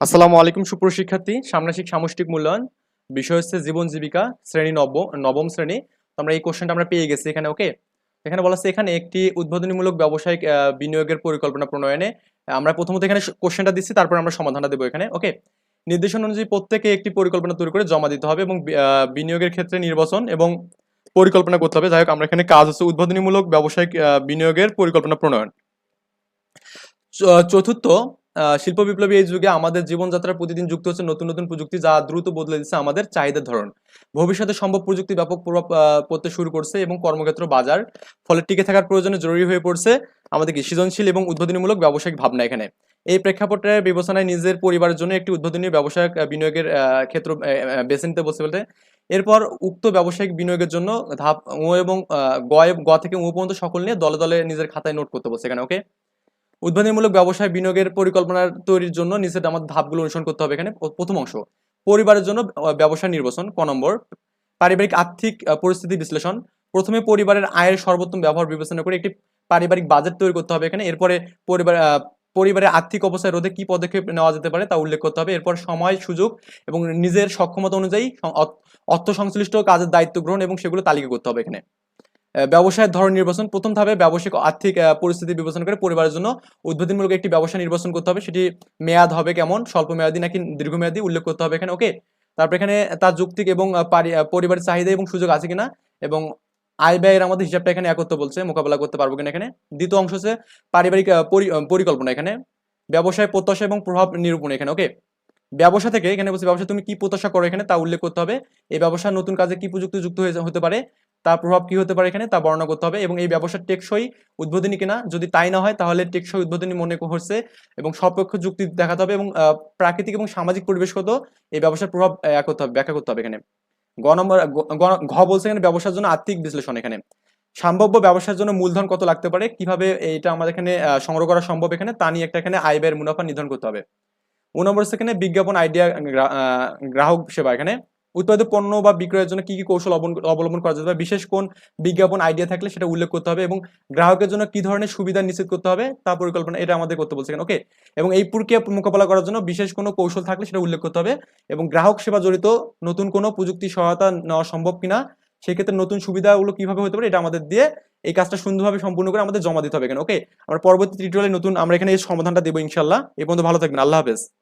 আসসালামু আলাইকুম সুপ্রশিক্ষার্থী সামনাসিক সামষ্টিক মূল্যায়ন। বিষয় হচ্ছে জীবন জীবিকা, শ্রেণি নব, নবম শ্রেণি। আমরা এই কোশ্চেনটা আমরা পেয়ে গেছি এখানে ওকে এখানে বলা আছে, এখানে একটি উদ্বোধনীমূলক ব্যবসায়িক বিনিয়োগের পরিকল্পনা প্রণয়নে আমরা প্রথমত এখানে কোশ্চেনটা দিচ্ছি, তারপর আমরা সমাধানটা দেবো এখানে ওকে নির্দেশন অনুযায়ী প্রত্যেকে একটি পরিকল্পনা তৈরি করে জমা দিতে হবে এবং বিনিয়োগের ক্ষেত্রে নির্বাচন এবং পরিকল্পনা করতে হবে। যাই হোক, আমরা এখানে কাজ হচ্ছে উদ্বোধনীমূলক ব্যবসায়িক বিনিয়োগের পরিকল্পনা প্রণয়ন। চতুর্থ শিল্প বিপ্লবী এই যুগে আমাদের জীবনযাত্রার প্রতিদিন যুক্ত হচ্ছে নতুন নতুন প্রযুক্তি যা দ্রুত বদলে দিচ্ছে আমাদের চাহিদার ধরন। ভবিষ্যতে সম্ভব প্রযুক্তি ব্যাপক প্রভাব পড়তে শুরু করছে এবং কর্মক্ষেত্র, বাজার, ফলে টিকে থাকার প্রয়োজনে জরুরি হয়ে পড়ছে আমাদের কি সৃজনশীল এবং উদ্বোধনীমূলক ব্যবসায়িক ভাবনা এখানে। এই প্রেক্ষাপটে বিবেচনায় নিজের পরিবারের জন্য একটি উদ্বোধনী ব্যবসায়িক বিনিয়োগের ক্ষেত্র বেছে নিতে বলছে বলতে। এরপর উক্ত ব্যবসায়িক বিনিয়োগের জন্য ধাপ ও এবং গ থেকে উ পর্যন্ত সকল নিয়ে দলে দলে নিজের খাতায় নোট করতে বলছে এখানে ওকে উদ্বোধনীমূলক ব্যবসায় বিনিয়োগের পরিকল্পনা তৈরির জন্য নিচের আমাদের ধাপগুলো অনুসরণ করতে হবে এখানে। প্রথম অংশ, পরিবারের জন্য ব্যবসা নির্বাচন, ক নম্বর, পারিবারিক আর্থিক পরিস্থিতি বিশ্লেষণ। প্রথমে পরিবারের আয়ের সর্বোত্তম ব্যবহার বিবেচনা করে একটি পারিবারিক বাজেট তৈরি করতে হবে এখানে। এরপরে পরিবার পরিবারের আর্থিক অবস্থায় রোধে কি পদক্ষেপ নেওয়া যেতে পারে তা উল্লেখ করতে হবে। এরপর সময়, সুযোগ এবং নিজের সক্ষমতা অনুযায়ী অর্থ- সংশ্লিষ্ট কাজের দায়িত্ব গ্রহণ এবং সেগুলো তালিকা করতে হবে এখানে। ব্যবসায়ের ধরন নির্বাচন। প্রথম ধাপে ব্যবসায়িক আর্থিক পরিস্থিতি বিবেচনা করে পরিবারের জন্য উদ্বোধনমূলক একটি ব্যবসা নির্বাচন করতে হবে। সেটি মেয়াদ হবে কেমন? স্বল্প মেয়াদী নাকি দীর্ঘমেয়াদী? উল্লেখ করতে হবে এখানে। ওকে? তারপর এখানে তার যৌক্তিক এবং পরিবারের চাহিদা এবং সুযোগ আছে কিনা? এবং আয় ব্যয়ের আমাদের হিসাবটা এখানে একত্র বলছে। মোকাবেলা করতে পারব কিনা এখানে? দ্বিতীয় অংশ হচ্ছে পারিবারিক পরিকল্পনা এখানে। ব্যবসায় প্রত্যাশা এবং প্রভাব নিরূপণ এখানে। ওকে? ব্যবসা থেকে এখানে বলছে ব্যবসা তুমি কি প্রত্যাশা করো এখানে? তা উল্লেখ করতে হবে। এই ব্যবসার নতুন কাজে কি প্রযুক্তি যুক্ত হয়ে, হতে পারে? তার প্রভাব কি হতে পারে এখানে তা বর্ণনা করতে হবে এবং এই ব্যবসার টেকসই উদ্বোধনী কিনা যদি তাই না হয়, তাহলে টেকসই উদ্বোধনী মনে হচ্ছে এবং সপক্ষ যুক্তি দেখাতে হবে এবং প্রাকৃতিক এবং সামাজিক পরিবেশগত এই ব্যবসার প্রভাব করতে হবে, ব্যাখ্যা করতে হবে এখানে। গ নম্বর ঘ বলছে এখানে ব্যবসার জন্য আর্থিক বিশ্লেষণ এখানে। সম্ভাব্য ব্যবসার জন্য মূলধন কত লাগতে পারে, কীভাবে এইটা আমাদের এখানে সংগ্রহ করা সম্ভব এখানে, তা নিয়ে একটা এখানে আয় ব্যয়ের মুনাফা নির্ধারণ করতে হবে। ও নম্বর সেখানে বিজ্ঞাপন আইডিয়া গ্রাহক সেবা এখানে। উৎপাদিত পণ্য বা বিক্রয়ের জন্য কি কি কৌশল অবলম্বন- করা যেতে পারে? বিশেষ কোন বিজ্ঞাপন আইডিয়া থাকলে সেটা উল্লেখ করতে হবে এবং গ্রাহকের জন্য কি ধরনের সুবিধা নিশ্চিত করতে হবে তা পরিকল্পনা, এটা আমাদের করতে বলছে ওকে এবং এই প্রক্রিয়া মোকাবেলা করার জন্য বিশেষ কোনো কৌশল থাকলে সেটা উল্লেখ করতে হবে এবং গ্রাহক সেবা জড়িত নতুন কোনো প্রযুক্তি সহায়তা নেওয়া সম্ভব কিনা, সেক্ষেত্রে নতুন সুবিধাগুলো কীভাবে হতে পারে এটা আমাদের দিয়ে এই কাজটা সুন্দরভাবে সম্পূর্ণ করে আমাদের জমা দিতে হবে এখানে। ওকে আমরা পরবর্তী টিউটোরিয়ালে নতুন আমরা এখানে এই সমাধানটা দেবো ইনশাল্লাহ এই পর্যন্ত ভালো থাকবেন। আল্লাহ হাফেজ।